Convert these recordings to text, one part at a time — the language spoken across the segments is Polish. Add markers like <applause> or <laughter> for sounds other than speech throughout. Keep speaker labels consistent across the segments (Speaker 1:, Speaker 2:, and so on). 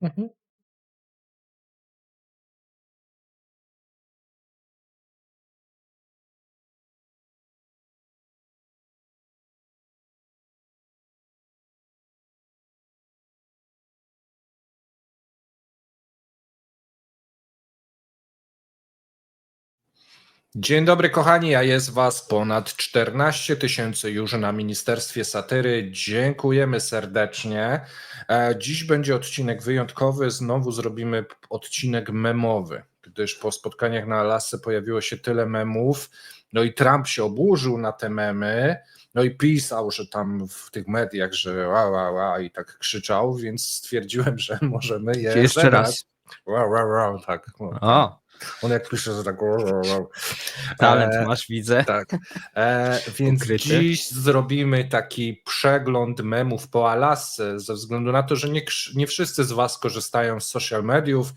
Speaker 1: Mhm. Dzień dobry, kochani. A jest Was ponad 14 tysięcy już na Ministerstwie Satyry. Dziękujemy serdecznie. E, Dziś będzie odcinek wyjątkowy. Znowu zrobimy odcinek memowy, gdyż po spotkaniach na Alasce pojawiło się tyle memów. No i Trump się oburzył na te memy. No i pisał, że tam w tych mediach, że ła, ła, ła i tak krzyczał, więc stwierdziłem, że możemy je
Speaker 2: Jeszcze raz.
Speaker 1: Ła, ła, ła, tak. No,
Speaker 2: O,
Speaker 1: On jak pisze, że tak.
Speaker 2: talent
Speaker 1: E,
Speaker 2: masz, widzę.
Speaker 1: tak. E, więc
Speaker 2: Ukryty.
Speaker 1: dziś zrobimy taki przegląd memów po Alasce, ze względu na to, że nie, nie wszyscy z Was korzystają z social mediów,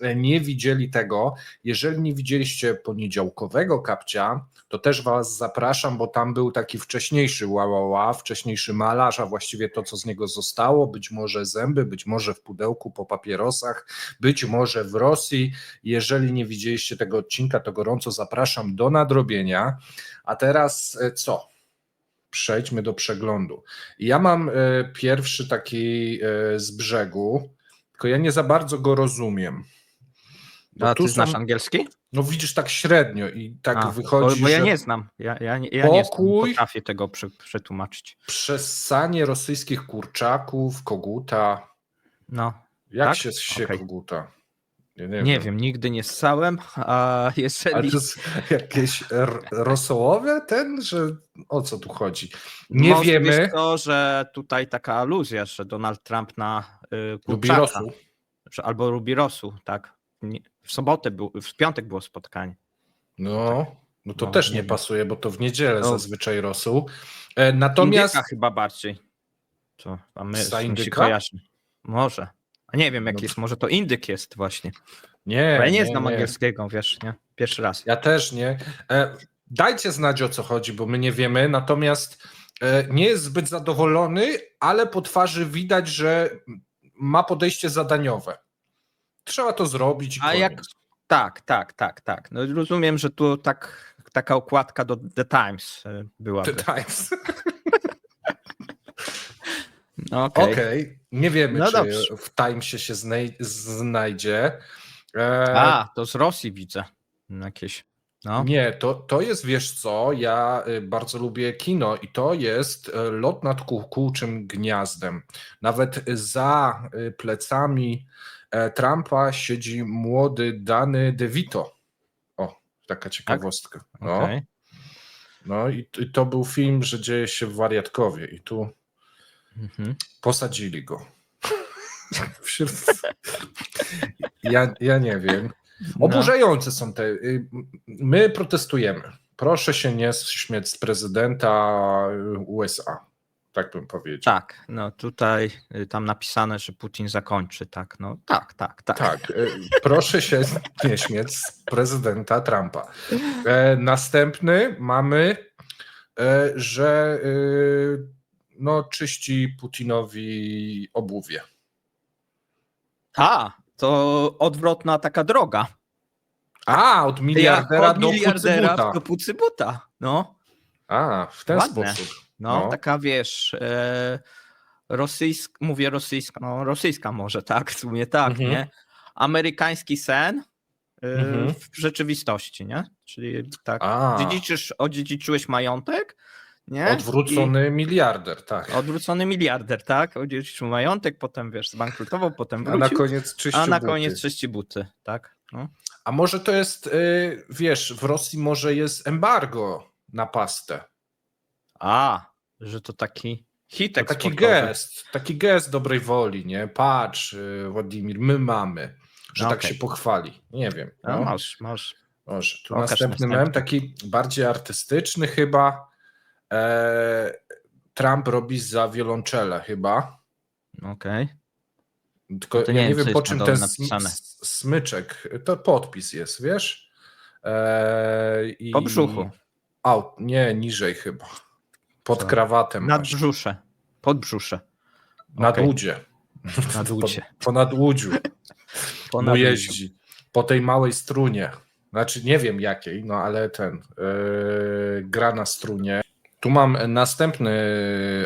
Speaker 1: e, nie widzieli tego. Jeżeli nie widzieliście poniedziałkowego kapcia, to też Was zapraszam, bo tam był taki wcześniejszy ła, ła, ła, wcześniejszy malarz, a właściwie to, co z niego zostało, być może zęby, być może w pudełku po papierosach, być może w Rosji. Jeżeli nie widzieliście tego odcinka, to gorąco zapraszam do nadrobienia. A teraz e, co? Przejdźmy do przeglądu. Ja mam e, pierwszy taki e, z brzegu, tylko ja nie za bardzo go rozumiem. Bo
Speaker 2: A ty znasz
Speaker 1: są-
Speaker 2: angielski?
Speaker 1: No widzisz tak średnio i tak
Speaker 2: A,
Speaker 1: wychodzi,
Speaker 2: bo, bo ja nie znam. Ja, ja, nie- ja nie znam,
Speaker 1: Pokój.
Speaker 2: nie potrafię tego prze, przetłumaczyć.
Speaker 1: przessanie rosyjskich kurczaków, koguta.
Speaker 2: No,
Speaker 1: Jak
Speaker 2: Tak?
Speaker 1: się się
Speaker 2: Okej.
Speaker 1: koguta? Ja nie,
Speaker 2: nie, wiem, nigdy nie ssałem, a jeżeli...
Speaker 1: to jest jakieś rosołowe ten, że o co tu chodzi? Nie
Speaker 2: Może
Speaker 1: wiemy.
Speaker 2: być to, że tutaj taka aluzja, że Donald Trump na y,
Speaker 1: Lubi
Speaker 2: kurczaka,
Speaker 1: rosół.
Speaker 2: że, albo lubi rosół, tak. Nie, w sobotę, był, w piątek było spotkanie.
Speaker 1: No, no to
Speaker 2: No,
Speaker 1: też
Speaker 2: nie
Speaker 1: nie
Speaker 2: wiem.
Speaker 1: pasuje, bo to w niedzielę
Speaker 2: No.
Speaker 1: zazwyczaj rosół. E, Natomiast
Speaker 2: Indyka chyba bardziej. Co? A my
Speaker 1: Psa
Speaker 2: z tym się
Speaker 1: indyka?
Speaker 2: Może. A nie wiem, jaki
Speaker 1: No
Speaker 2: jest, może to indyk jest właśnie.
Speaker 1: nie,
Speaker 2: Bo ja nie,
Speaker 1: nie,
Speaker 2: znam
Speaker 1: nie.
Speaker 2: angielskiego, wiesz, nie? Pierwszy raz.
Speaker 1: Ja też nie. E, Dajcie znać o co chodzi, bo my nie wiemy. Natomiast e, nie jest zbyt zadowolony, ale po twarzy widać, że ma podejście zadaniowe. Trzeba to zrobić.
Speaker 2: A jak-. Tak, tak, tak, tak. No rozumiem, że tu tak, taka okładka do The Times y, byłaby.
Speaker 1: The Times. <laughs>
Speaker 2: No, okej.
Speaker 1: Okej, nie wiemy,
Speaker 2: No
Speaker 1: czy
Speaker 2: dobrze.
Speaker 1: w Timesie się znaj- znajdzie. E,
Speaker 2: A, to z Rosji widzę. Jakieś. No.
Speaker 1: Nie, to, to jest, wiesz co, ja y, bardzo lubię kino i to jest y, lot nad kukułczym gniazdem. Nawet za y, plecami e, Trumpa siedzi młody Dany DeVito. O, taka ciekawostka. No,
Speaker 2: Okej.
Speaker 1: no i, i to był film, że dzieje się w Wariatkowie i tu
Speaker 2: Mhm.
Speaker 1: posadzili go. <laughs> Ja, ja nie wiem.
Speaker 2: No.
Speaker 1: Oburzające są te. y, My protestujemy. Proszę się nie śmiać z prezydenta USA. Tak bym powiedział.
Speaker 2: Tak, no tutaj y, tam napisane, że Putin zakończy, tak, no tak, tak, tak.
Speaker 1: Tak, y, proszę się nie śmiać z prezydenta Trumpa. E, Następny mamy, e, że no, czyści Putinowi obuwie.
Speaker 2: A, to odwrotna taka droga.
Speaker 1: A, od miliardera
Speaker 2: od
Speaker 1: do
Speaker 2: miliardera
Speaker 1: Pucybuta.
Speaker 2: do Pucybuta. No,
Speaker 1: A, w ten
Speaker 2: Ładne.
Speaker 1: sposób.
Speaker 2: no,
Speaker 1: No.
Speaker 2: taka wiesz, e, rosyjska, mówię rosyjska, no rosyjska może, tak, w sumie tak,
Speaker 1: Mhm.
Speaker 2: nie? Amerykański sen e,
Speaker 1: Mhm.
Speaker 2: w rzeczywistości, nie? Czyli tak, dziedziczysz, odziedziczyłeś majątek, nie?
Speaker 1: Odwrócony miliarder, tak.
Speaker 2: I odwrócony miliarder, tak? Odziedziczył majątek, potem wiesz, zbankrutował, potem
Speaker 1: A na
Speaker 2: wrócił,
Speaker 1: koniec czyściu
Speaker 2: a na
Speaker 1: buty.
Speaker 2: koniec czyści buty, tak? No.
Speaker 1: A może to jest, y, wiesz, w Rosji może jest embargo na pastę.
Speaker 2: A, że to taki
Speaker 1: To
Speaker 2: hitek
Speaker 1: taki
Speaker 2: sportowy.
Speaker 1: gest, taki gest dobrej woli, nie? Patrz, y, Władimir, my mamy, że
Speaker 2: No
Speaker 1: tak
Speaker 2: okej.
Speaker 1: się pochwali. Nie wiem.
Speaker 2: No,
Speaker 1: No,
Speaker 2: masz, masz.
Speaker 1: może. Tu
Speaker 2: Pokaż
Speaker 1: następny
Speaker 2: następny.
Speaker 1: mem, taki bardziej artystyczny chyba. E, Trump robi za wiolonczele chyba.
Speaker 2: Okej.
Speaker 1: Tylko
Speaker 2: to
Speaker 1: ja
Speaker 2: nie
Speaker 1: nie
Speaker 2: wiem,
Speaker 1: po czym ten
Speaker 2: napisane.
Speaker 1: smyczek, to podpis jest, wiesz? E, i...
Speaker 2: Po brzuchu.
Speaker 1: A, nie, niżej chyba. Pod
Speaker 2: Co?
Speaker 1: krawatem.
Speaker 2: Nad
Speaker 1: masz.
Speaker 2: brzusze. Pod brzusze.
Speaker 1: Na
Speaker 2: Okej.
Speaker 1: dłudzie. <laughs>
Speaker 2: Na
Speaker 1: Po, po nadłudziu <laughs>
Speaker 2: Po nadłudziu.
Speaker 1: jeździ. Po tej małej strunie. Znaczy nie wiem jakiej, no ale ten yy, gra na strunie. Tu mam następny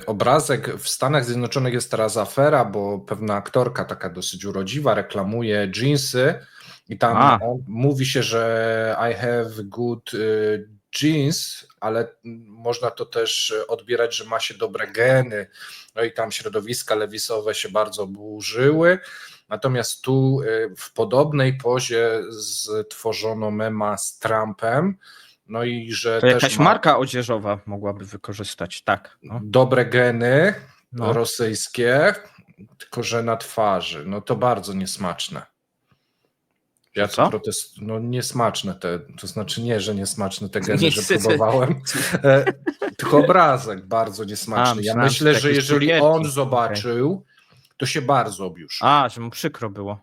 Speaker 1: obrazek. W Stanach Zjednoczonych jest teraz afera, bo pewna aktorka, taka dosyć urodziwa, reklamuje jeansy i tam
Speaker 2: A.
Speaker 1: mówi się, że I have good y, jeans, ale można to też odbierać, że ma się dobre geny. No i tam środowiska lewisowe się bardzo burzyły. Natomiast tu y, w podobnej pozie stworzono mema z Trumpem. No i że
Speaker 2: To
Speaker 1: też
Speaker 2: jakaś
Speaker 1: ma
Speaker 2: marka odzieżowa mogłaby wykorzystać, tak. No.
Speaker 1: dobre geny
Speaker 2: No.
Speaker 1: rosyjskie, tylko że na twarzy. No to bardzo niesmaczne. Ja
Speaker 2: Co?
Speaker 1: to protest... No niesmaczne te, to znaczy nie, że niesmaczne te geny,
Speaker 2: Nie
Speaker 1: że <laughs> próbowałem, e, tylko obrazek bardzo niesmaczny.
Speaker 2: A,
Speaker 1: ja myślę,
Speaker 2: że
Speaker 1: jeżeli on zobaczył, to się bardzo obiósł.
Speaker 2: A, że mu przykro było.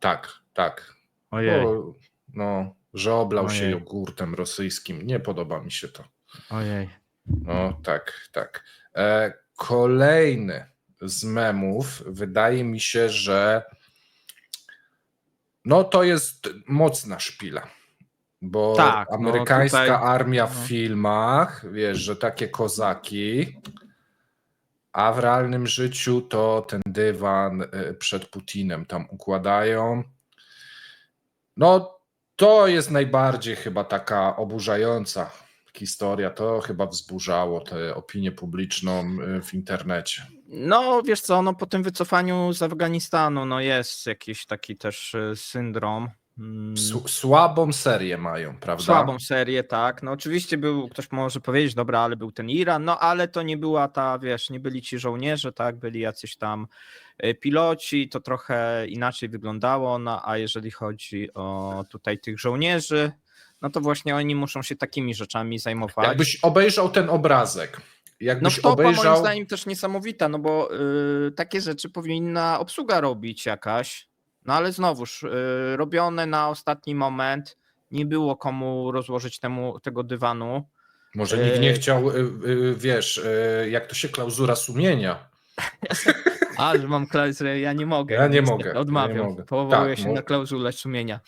Speaker 1: Tak, tak.
Speaker 2: Ojej,
Speaker 1: Bo, no, że oblał się
Speaker 2: Ojej.
Speaker 1: jogurtem rosyjskim. Nie podoba mi się to.
Speaker 2: ojej.
Speaker 1: No tak, tak. E, kolejny z memów wydaje mi się, że no to jest mocna szpila. Bo
Speaker 2: Tak, no
Speaker 1: amerykańska
Speaker 2: tutaj-
Speaker 1: armia w
Speaker 2: no.
Speaker 1: filmach, wiesz, że takie kozaki, a w realnym życiu to ten dywan e, przed Putinem tam układają. No to jest najbardziej chyba taka oburzająca historia. To chyba wzburzało tę opinię publiczną e, w internecie.
Speaker 2: No, wiesz co, no po tym wycofaniu z Afganistanu, no jest jakiś taki też y, syndrom.
Speaker 1: Słabą serię mają, prawda?
Speaker 2: Słabą serię, tak. No oczywiście był, ktoś może powiedzieć, dobra, ale był ten Iran, no ale to nie była ta, wiesz, nie byli ci żołnierze, tak, byli jacyś tam y, piloci, to trochę inaczej wyglądało, no a jeżeli chodzi o tutaj tych żołnierzy, no to właśnie oni muszą się takimi rzeczami zajmować.
Speaker 1: Jakbyś obejrzał ten obrazek,
Speaker 2: No
Speaker 1: jakbyś
Speaker 2: wtopa
Speaker 1: obejrzał.
Speaker 2: moim zdaniem też niesamowita, no bo y, takie rzeczy powinna obsługa robić jakaś, no ale znowuż y, robione na ostatni moment, nie było komu rozłożyć temu, tego dywanu.
Speaker 1: Może nikt nie
Speaker 2: Yy.
Speaker 1: chciał, y, y, wiesz, y, jak to się klauzura sumienia. <laughs>
Speaker 2: A, że mam klauzulę, ja nie mogę.
Speaker 1: Ja nie mogę, ja nie
Speaker 2: Odmawiam,
Speaker 1: mogę.
Speaker 2: powołuję
Speaker 1: Tak,
Speaker 2: się na klauzulę sumienia.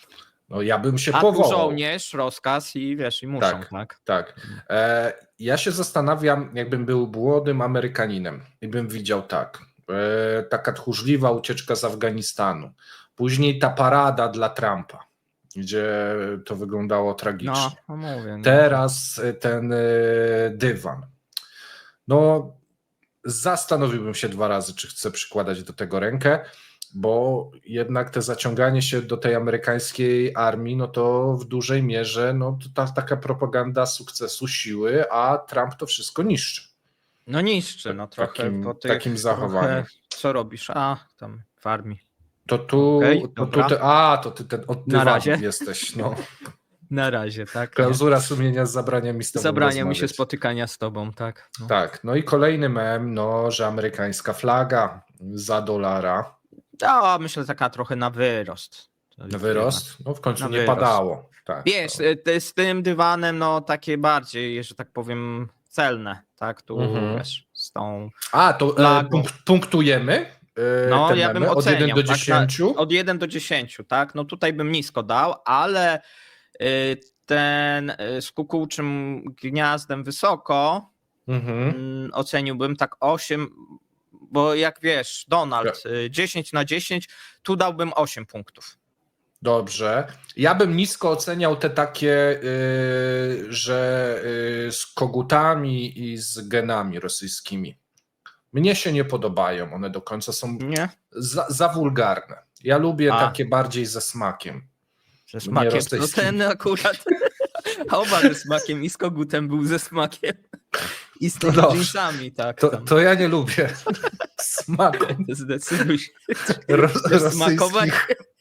Speaker 1: No ja bym się
Speaker 2: A
Speaker 1: powołał.
Speaker 2: żołnierz, rozkaz i wiesz, i muszą,
Speaker 1: Tak.
Speaker 2: tak?
Speaker 1: Tak. E, ja się zastanawiam, jakbym był młodym Amerykaninem i bym widział tak. E, taka tchórzliwa ucieczka z Afganistanu. Później ta parada dla Trumpa, gdzie to wyglądało tragicznie.
Speaker 2: No, no mówię. No.
Speaker 1: Teraz e, ten e, dywan. No, zastanowiłbym się dwa razy, czy chcę przykładać do tego rękę, bo jednak te zaciąganie się do tej amerykańskiej armii, no to w dużej mierze no, to ta, taka propaganda sukcesu, siły, a Trump to wszystko niszczy.
Speaker 2: No niszczy, no trochę
Speaker 1: Takim-
Speaker 2: po tych,
Speaker 1: takim zachowaniem.
Speaker 2: trochę, <laughs> Co robisz? A, tam w armii.
Speaker 1: To tu,
Speaker 2: Okej,
Speaker 1: to, tu te, a, to ty ten od
Speaker 2: Na razie.
Speaker 1: jesteś, no. <laughs>
Speaker 2: Na razie, tak?
Speaker 1: Klauzura sumienia zabrania mi z tobą
Speaker 2: Zabrania mi się spotykania z tobą, tak? No.
Speaker 1: Tak, no i kolejny mem, no, że amerykańska flaga za dolara
Speaker 2: A, myślę taka trochę na wyrost. To
Speaker 1: na wyrost, no w końcu
Speaker 2: Na
Speaker 1: nie
Speaker 2: wyrost.
Speaker 1: padało. Tak,
Speaker 2: Wiesz,
Speaker 1: no.
Speaker 2: y, z tym dywanem, no takie bardziej, że tak powiem, celne, tak? Tu
Speaker 1: Mhm.
Speaker 2: wiesz, z tą.
Speaker 1: A, to e, punktujemy
Speaker 2: No,
Speaker 1: te
Speaker 2: ja bym
Speaker 1: memy od 1
Speaker 2: oceniał.
Speaker 1: do
Speaker 2: tak,
Speaker 1: 10?
Speaker 2: na- od 1 do 10, tak? No tutaj bym nisko dał, ale y, ten y, z kukułczym gniazdem wysoko
Speaker 1: Mhm.
Speaker 2: mm, oceniłbym tak 8, bo jak wiesz, Donald, y, 10 na 10, tu dałbym 8 punktów.
Speaker 1: Dobrze. Ja bym nisko oceniał te takie, y, że y, z kogutami i z genami rosyjskimi. Mnie się nie podobają, one do końca są
Speaker 2: Nie?
Speaker 1: za, za wulgarne. Ja lubię
Speaker 2: A.
Speaker 1: takie bardziej ze smakiem.
Speaker 2: Ze smakiem. No
Speaker 1: rosyjskim.
Speaker 2: ten akurat. <laughs> Oba ze smakiem i z kogutem był ze smakiem. I z tymi jeansami, tak.
Speaker 1: To, to ja nie lubię <laughs> smaku
Speaker 2: Zdecyduj się.
Speaker 1: ro,
Speaker 2: Chcesz smakować?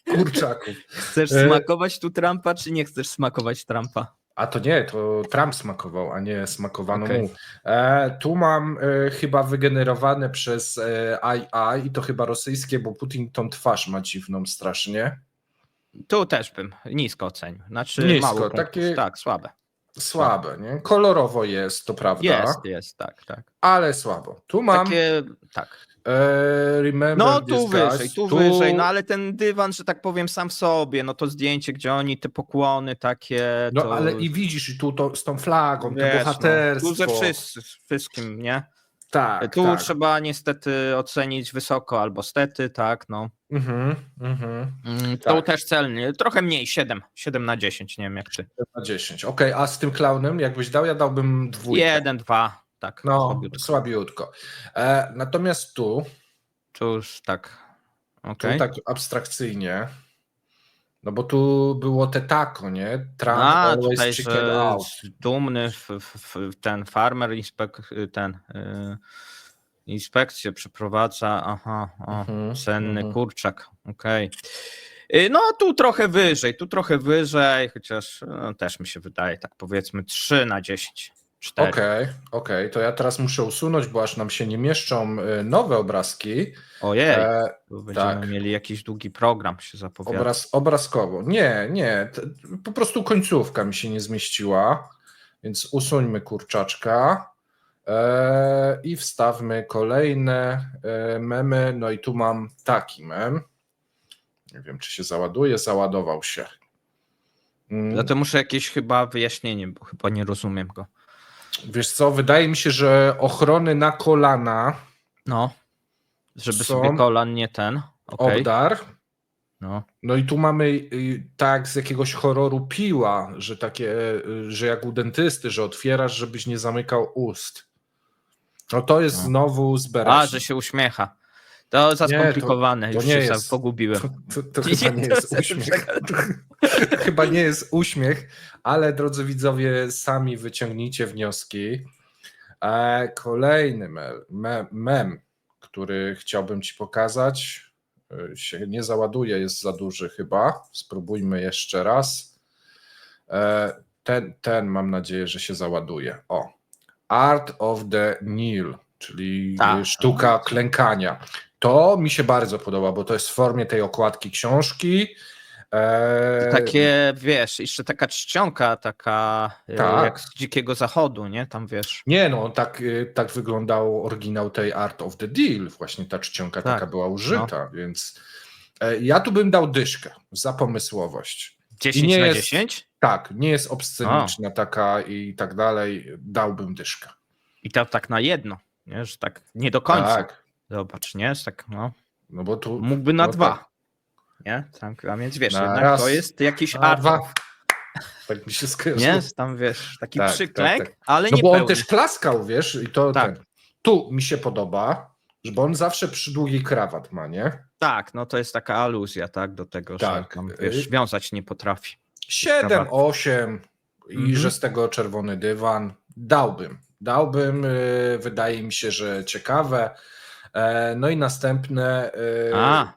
Speaker 1: kurczaków.
Speaker 2: Chcesz
Speaker 1: E-
Speaker 2: smakować tu Trumpa, czy nie chcesz smakować Trumpa?
Speaker 1: A to nie, to Trump smakował, a nie smakowano
Speaker 2: Okej.
Speaker 1: mu. E, tu mam e, chyba wygenerowane przez e, AI i to chyba rosyjskie, bo Putin tą twarz ma dziwną strasznie.
Speaker 2: Tu też bym nisko ocenił. Znaczy
Speaker 1: Nisko,
Speaker 2: mało
Speaker 1: takie-
Speaker 2: Tak, słabe.
Speaker 1: słabe, nie? Kolorowo jest, to prawda,
Speaker 2: Jest, jest, tak, tak.
Speaker 1: ale słabo. Tu mam
Speaker 2: Takie, tak.
Speaker 1: E, Remember
Speaker 2: No
Speaker 1: This
Speaker 2: tu
Speaker 1: Guys.
Speaker 2: wyżej, tu, wyżej, no ale ten dywan, że tak powiem, sam w sobie, no to zdjęcie, gdzie oni, te pokłony takie,
Speaker 1: No
Speaker 2: to...
Speaker 1: ale i widzisz, i tu to, z tą flagą, to
Speaker 2: wiesz, no,
Speaker 1: bohaterstwo.
Speaker 2: Tu ze wszyscy, wszystkim, nie?
Speaker 1: Tak,
Speaker 2: tu
Speaker 1: tak.
Speaker 2: trzeba niestety ocenić wysoko albo stety, tak, no.
Speaker 1: Mhm, mhm.
Speaker 2: Mm,
Speaker 1: Tak.
Speaker 2: To też celnie, trochę mniej, 7, 7 na 10, nie wiem jak ty.
Speaker 1: Na 10. Okej, a z tym klaunem jakbyś dał, ja dałbym dwójkę.
Speaker 2: 1, 2, tak.
Speaker 1: No,
Speaker 2: słabiutko.
Speaker 1: słabiutko. E, natomiast tu,
Speaker 2: To już tak,
Speaker 1: tu
Speaker 2: okej.
Speaker 1: tak abstrakcyjnie, no bo tu było te tako, nie? Trump
Speaker 2: A,
Speaker 1: always
Speaker 2: tutaj,
Speaker 1: chicken out.
Speaker 2: dumny f, f, ten farmer, inspek, ten y, inspekcję przeprowadza, aha, o,
Speaker 1: Mhm,
Speaker 2: cenny
Speaker 1: mhm.
Speaker 2: kurczak, okej. Y, No tu trochę wyżej, tu trochę wyżej, chociaż no, też mi się wydaje, tak powiedzmy 3 na 10, 4.
Speaker 1: Okej, okej, to ja teraz muszę usunąć, bo aż nam się nie mieszczą e, nowe obrazki.
Speaker 2: Ojej,
Speaker 1: E,
Speaker 2: będziemy
Speaker 1: tak.
Speaker 2: mieli jakiś długi program się zapowiada.
Speaker 1: obraz, obrazkowo. Nie, nie, po prostu końcówka mi się nie zmieściła, więc usuńmy kurczaczka e, i wstawmy kolejne e, memy. No i tu mam taki mem. Nie wiem, czy się załaduje. Załadował się. Mm,
Speaker 2: No to muszę jakieś chyba wyjaśnienie, bo chyba nie rozumiem go.
Speaker 1: Wiesz co, wydaje mi się, że ochrony na kolana
Speaker 2: No, żeby
Speaker 1: Są.
Speaker 2: sobie kolan nie ten, okej.
Speaker 1: obdar.
Speaker 2: No.
Speaker 1: No i tu mamy y, tak z jakiegoś horroru piła, że takie, y, że jak u dentysty, że otwierasz, żebyś nie zamykał ust. No to jest
Speaker 2: No.
Speaker 1: znowu z
Speaker 2: A, że się uśmiecha. To za
Speaker 1: Nie, to-
Speaker 2: skomplikowane,
Speaker 1: to
Speaker 2: już
Speaker 1: nie
Speaker 2: się
Speaker 1: jest.
Speaker 2: pogubiłem.
Speaker 1: To, to <laughs> chyba nie jest <laughs>
Speaker 2: to
Speaker 1: uśmiech. <laughs> chyba nie jest uśmiech, ale drodzy widzowie, sami wyciągnijcie wnioski. E, kolejny mem, mem, który chciałbym Ci pokazać, e, się nie załaduje, jest za duży chyba. Spróbujmy jeszcze raz. E, ten, ten mam nadzieję, że się załaduje. O. Art of the Kneel, czyli
Speaker 2: Tak.
Speaker 1: sztuka klękania. To mi się bardzo podoba, bo to jest w formie tej okładki książki. E,
Speaker 2: Takie, wiesz, jeszcze taka czcionka, taka e,
Speaker 1: Tak.
Speaker 2: jak z dzikiego zachodu, nie? Tam wiesz.
Speaker 1: Nie, no tak, y, tak wyglądał oryginał tej Art of the Deal. Właśnie ta czcionka
Speaker 2: Tak,
Speaker 1: taka była użyta, więc e, ja tu bym dał dyszkę za pomysłowość.
Speaker 2: 10
Speaker 1: nie
Speaker 2: na
Speaker 1: jest-
Speaker 2: 10?
Speaker 1: Tak, nie jest obsceniczna taka i tak dalej. Dałbym dyszkę.
Speaker 2: I to tak na jedno, nie? Że tak nie do końca.
Speaker 1: Tak,
Speaker 2: Zobacz, nie? Jest tak, no.
Speaker 1: no bo tu.
Speaker 2: Mógłby na
Speaker 1: no
Speaker 2: dwa.
Speaker 1: tak.
Speaker 2: Nie? Tak, a więc wiesz,
Speaker 1: Na
Speaker 2: jednak
Speaker 1: raz,
Speaker 2: to jest jakiś
Speaker 1: na
Speaker 2: art.
Speaker 1: dwa. Tak mi się skojarzyło.
Speaker 2: Nie? Tam wiesz, taki
Speaker 1: Tak,
Speaker 2: przyklęk,
Speaker 1: tak, tak.
Speaker 2: ale
Speaker 1: No
Speaker 2: nie
Speaker 1: bo on też klaskał, wiesz, i to
Speaker 2: Tak.
Speaker 1: ten. Tu mi się podoba, że bo on zawsze przy długi krawat ma, nie?
Speaker 2: Tak, no to jest taka aluzja, tak, do tego,
Speaker 1: Tak.
Speaker 2: że tam, wiesz, wiązać nie potrafi.
Speaker 1: 7,
Speaker 2: Krawaty.
Speaker 1: 8 i
Speaker 2: Mhm.
Speaker 1: że z tego czerwony dywan dałbym. Dałbym, y, wydaje mi się, że ciekawe. E, No i następne y,
Speaker 2: A,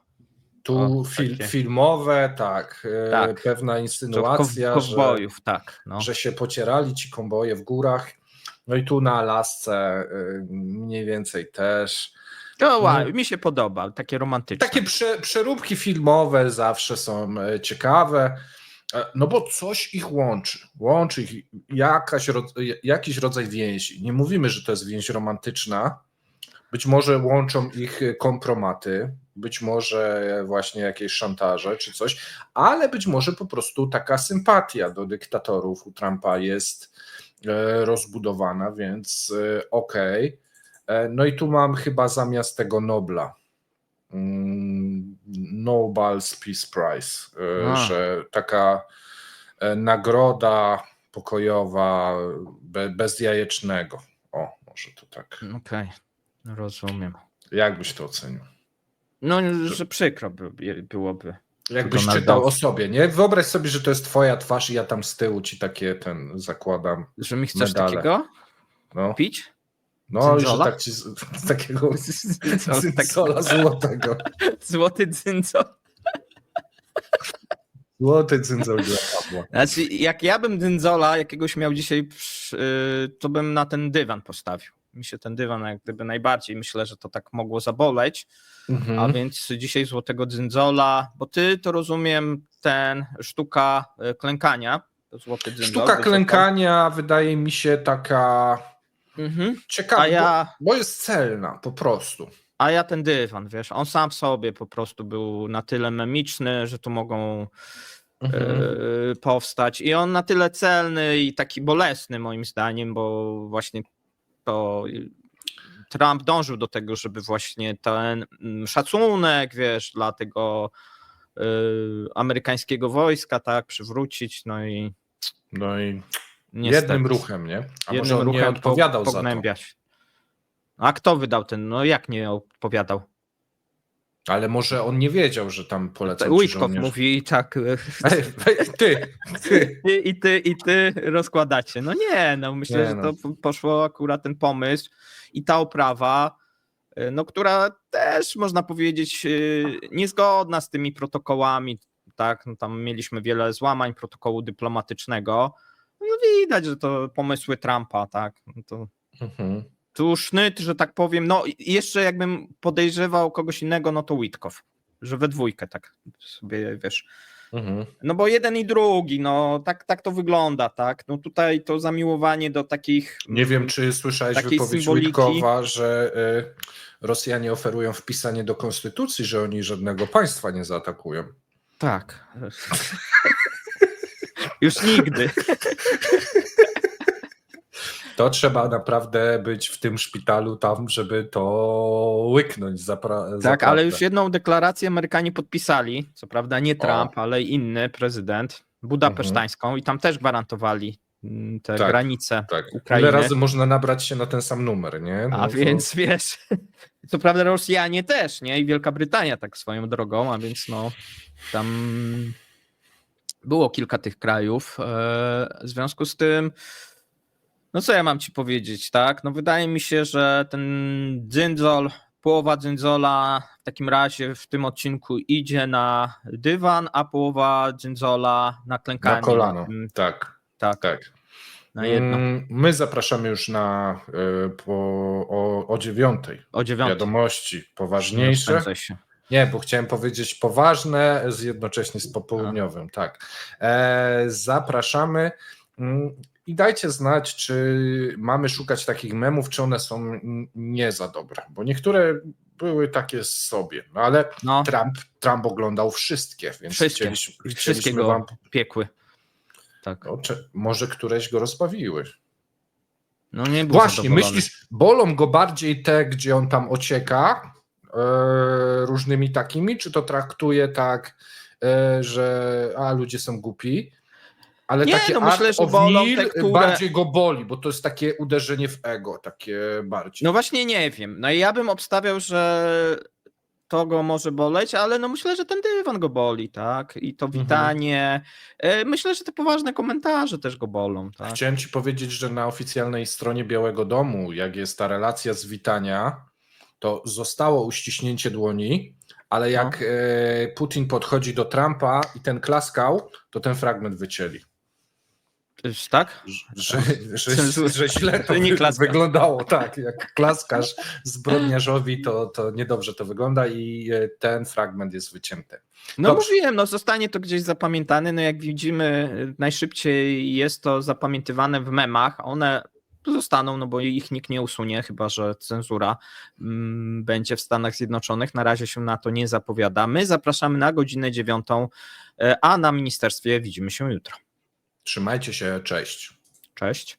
Speaker 1: tu
Speaker 2: o,
Speaker 1: fil, filmowe, tak, y,
Speaker 2: Tak.
Speaker 1: pewna insynuacja,
Speaker 2: kow-
Speaker 1: że,
Speaker 2: kowbojów, tak, no.
Speaker 1: że się pocierali ci komboje w górach. No i tu na Alasce mniej więcej też. No.
Speaker 2: mi się podoba, takie romantyczne.
Speaker 1: Takie prze, przeróbki filmowe zawsze są e, ciekawe, e, no bo coś ich łączy. Łączy ich jakaś, jakiś rodzaj więzi. Nie mówimy, że to jest więź romantyczna. Być może łączą ich kompromaty, być może właśnie jakieś szantaże czy coś, ale być może po prostu taka sympatia do dyktatorów u Trumpa jest e, rozbudowana, więc e, okej. E, No i tu mam chyba zamiast tego Nobla. mm, Nobel's Peace Prize,
Speaker 2: A.
Speaker 1: że taka nagroda pokojowa be, bez jajecznego. O, może to tak.
Speaker 2: Okej, rozumiem.
Speaker 1: Jak byś to ocenił?
Speaker 2: No, że przykro by, byłoby.
Speaker 1: Jakbyś czytał o sobie, nie? Wyobraź sobie, że to jest twoja twarz i ja tam z tyłu ci takie ten zakładam.
Speaker 2: Że mi chcesz
Speaker 1: Medale.
Speaker 2: takiego
Speaker 1: No,
Speaker 2: pić?
Speaker 1: no że tak ci z, <laughs> z takiego
Speaker 2: Co, tak-
Speaker 1: cyncola złotego. <laughs>
Speaker 2: Złoty dzynco.
Speaker 1: Złoty dla Pawła.
Speaker 2: Znaczy, jak ja bym dynzola jakiegoś miał dzisiaj, y, to bym na ten dywan postawił. Mi się ten dywan jak gdyby najbardziej, myślę, że to tak mogło zaboleć,
Speaker 1: Mhm.
Speaker 2: a więc dzisiaj złotego dzyndzola, bo ty to rozumiem ten sztuka y, klękania, złoty dzyndol.
Speaker 1: Sztuka
Speaker 2: wysoko.
Speaker 1: klękania wydaje mi się taka
Speaker 2: Mhm.
Speaker 1: ciekawa,
Speaker 2: ja,
Speaker 1: bo, bo jest celna po prostu.
Speaker 2: a ja ten dywan, wiesz, on sam w sobie po prostu był na tyle memiczny, że tu mogą
Speaker 1: Mhm.
Speaker 2: e, powstać. I on na tyle celny i taki bolesny moim zdaniem, bo właśnie to Trump dążył do tego, żeby właśnie ten mm, szacunek, wiesz, dla tego e, amerykańskiego wojska, tak, przywrócić, no i
Speaker 1: No i
Speaker 2: niestety,
Speaker 1: jednym ruchem, nie? A
Speaker 2: jednym
Speaker 1: może on nie
Speaker 2: ruchem
Speaker 1: odpowiadał
Speaker 2: po,
Speaker 1: za to.
Speaker 2: A kto wydał ten, no jak nie odpowiadał?
Speaker 1: Ale może on nie wiedział, że tam polecał ci
Speaker 2: Witkow
Speaker 1: żołnierz.
Speaker 2: mówi tak, <laughs>
Speaker 1: Ej, ej, ty, ty.
Speaker 2: ty i ty i ty rozkładacie. No nie, no myślę,
Speaker 1: Nie
Speaker 2: że
Speaker 1: no.
Speaker 2: to po- poszło akurat ten pomysł i ta oprawa, y, no która też można powiedzieć y, niezgodna z tymi protokołami, tak, no, tam mieliśmy wiele złamań protokołu dyplomatycznego, no widać, że to pomysły Trumpa, tak, no to
Speaker 1: Mhm.
Speaker 2: Tu sznyt, że tak powiem, no i jeszcze jakbym podejrzewał kogoś innego, no to Witkow, że we dwójkę tak sobie, wiesz,
Speaker 1: Mhm.
Speaker 2: no bo jeden i drugi, no tak, tak to wygląda, tak. No tutaj to zamiłowanie do takich.
Speaker 1: Nie wiem, czy słyszałeś wypowiedź
Speaker 2: symboliki.
Speaker 1: Witkowa, że y, Rosjanie oferują wpisanie do konstytucji, że oni żadnego państwa nie zaatakują.
Speaker 2: Tak. <laughs> Już nigdy. <laughs>
Speaker 1: To trzeba naprawdę być w tym szpitalu tam, żeby to łyknąć. Zapra-
Speaker 2: Tak, ale już jedną deklarację Amerykanie podpisali. Co prawda nie Trump, ale inny prezydent, budapesztańską, i tam też gwarantowali mm, te
Speaker 1: Tak,
Speaker 2: granice
Speaker 1: Tak.
Speaker 2: Ukrainy.
Speaker 1: Ile razy można nabrać się na ten sam numer, nie? No
Speaker 2: A
Speaker 1: to-
Speaker 2: więc wiesz, <laughs> co prawda Rosjanie też, nie? I Wielka Brytania tak swoją drogą, a więc no tam było kilka tych krajów. e, W związku z tym, no co ja mam ci powiedzieć, tak? No wydaje mi się, że ten dzyndzol, połowa dzynzola w takim razie w tym odcinku idzie na dywan, a połowa dzynzola na klękanie.
Speaker 1: Na kolano. Tak,
Speaker 2: Tak,
Speaker 1: tak.
Speaker 2: na jedno.
Speaker 1: Mm, My zapraszamy już na y, po, o, o dziewiątej.
Speaker 2: O dziewiątej.
Speaker 1: Wiadomości
Speaker 2: Nie
Speaker 1: poważniejsze. Nie, bo chciałem powiedzieć poważne, z jednocześnie z popołudniowym. Tak. E, zapraszamy mm, i dajcie znać, czy mamy szukać takich memów, czy one są nie za dobre, bo niektóre były takie sobie, no ale
Speaker 2: No.
Speaker 1: Trump, Trump oglądał wszystkie, więc
Speaker 2: Wszystkie.
Speaker 1: chcieliśmy, chcieliśmy
Speaker 2: wszystkie go
Speaker 1: wam,
Speaker 2: piekły. Tak.
Speaker 1: no, czy, może któreś go rozbawiły.
Speaker 2: No nie był
Speaker 1: Właśnie,
Speaker 2: zadowolony.
Speaker 1: myślisz, bolą go bardziej te, gdzie on tam ocieka e, różnymi takimi, czy to traktuje tak, e, że a ludzie są głupi? Ale
Speaker 2: Nie,
Speaker 1: takie
Speaker 2: no myślę, że bolą
Speaker 1: bardziej go boli, bo to jest takie uderzenie w ego, takie bardziej.
Speaker 2: No właśnie nie wiem. No i ja bym obstawiał, że to go może boleć, ale no myślę, że ten dywan go boli, tak? I to
Speaker 1: Mhm.
Speaker 2: witanie. E, Myślę, że te poważne komentarze też go bolą, tak?
Speaker 1: Chciałem ci powiedzieć, że na oficjalnej stronie Białego Domu, jak jest ta relacja z witania, to zostało uściśnięcie dłoni, ale
Speaker 2: No.
Speaker 1: jak e, Putin podchodzi do Trumpa i ten klaskał, to ten fragment wycięli.
Speaker 2: Tak?
Speaker 1: Że, że,
Speaker 2: Cenzura.
Speaker 1: że źle to
Speaker 2: Że nie
Speaker 1: wyglądało, tak. Jak klaskasz zbrodniarzowi, to, to niedobrze to wygląda i e, ten fragment jest wycięty.
Speaker 2: No
Speaker 1: Dobrze.
Speaker 2: mówiłem, no zostanie to gdzieś zapamiętane. No jak widzimy, najszybciej jest to zapamiętywane w memach. One zostaną, no bo ich nikt nie usunie, chyba że cenzura mm, będzie w Stanach Zjednoczonych. Na razie się na to nie zapowiada. My zapraszamy na godzinę dziewiątą, e, a na ministerstwie widzimy się jutro.
Speaker 1: Trzymajcie się, cześć.
Speaker 2: Cześć.